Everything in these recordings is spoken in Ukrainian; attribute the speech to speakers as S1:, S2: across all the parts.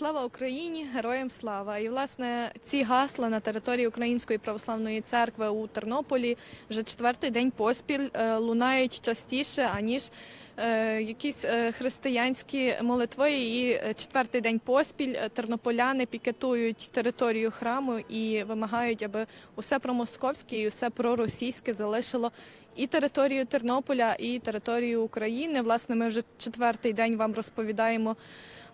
S1: Слава Україні, героям слава! І власне ці гасла на території Української православної церкви у Тернополі вже четвертий день поспіль е, лунають частіше аніж е, якісь е, християнські молитви. І четвертий день поспіль тернополяни пікетують територію храму і вимагають, аби усе промосковське і усе проросійське залишило і територію Тернополя, і територію України. Власне, ми вже четвертий день вам розповідаємо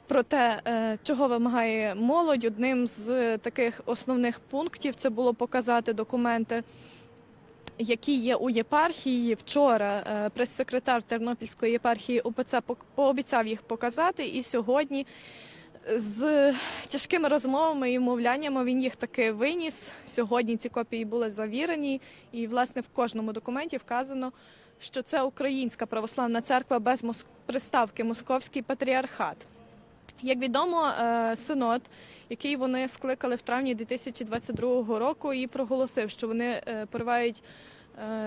S1: про те, е, чого вимагає молодь. Одним з таких основних пунктів це було показати документи. Які є у єпархії вчора е, прес-секретар Тернопільської єпархії пок- пообіцяв їх показати, і сьогодні з тяжкими розмовами і мовляннями він їх таки виніс. Сьогодні ці копії були завірені, і власне в кожному документі вказано, що це Українська православна церква без приставки Московський патріархат. Як відомо, е, синод, який вони скликали в травні 2022 року, і проголосив, що вони е, поривають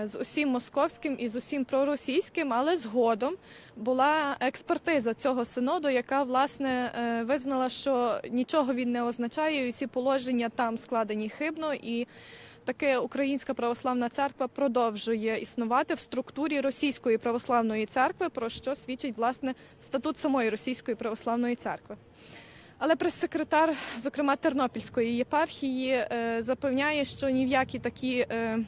S1: е, з усім московським і з усім проросійським, але згодом була експертиза цього синоду, яка власне визнала, що нічого він не означає, і всі положення там складені хибно і. Таке Українська православна церква продовжує існувати в структурі Російської православної церкви, про що свідчить власне статут самої Російської православної церкви. Але прес-секретар, зокрема Тернопільської єпархії, е, запевняє, що ні в які такі е,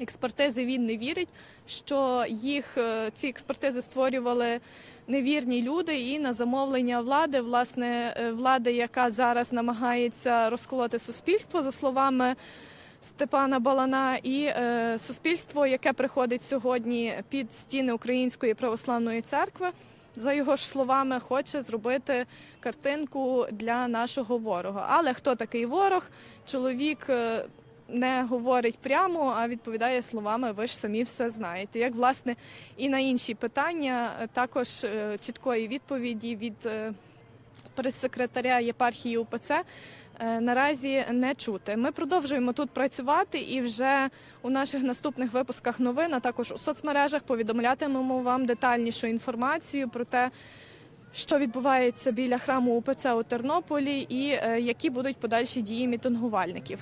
S1: експертизи він не вірить, що їх е, ці експертизи створювали невірні люди, і на замовлення влади, власне, влади, яка зараз намагається розколоти суспільство, за словами. Степана Балана і е, суспільство, яке приходить сьогодні під стіни Української православної церкви, за його ж словами, хоче зробити картинку для нашого ворога. Але хто такий ворог? Чоловік е, не говорить прямо, а відповідає словами Ви ж самі все знаєте. Як власне і на інші питання, е, також е, чіткої відповіді від прес-секретаря єпархії УПЦ е, наразі не чути. Ми продовжуємо тут працювати і вже у наших наступних випусках новин, а також у соцмережах повідомлятимемо вам детальнішу інформацію про те, що відбувається біля храму УПЦ у Тернополі, і е, які будуть подальші дії мітингувальників.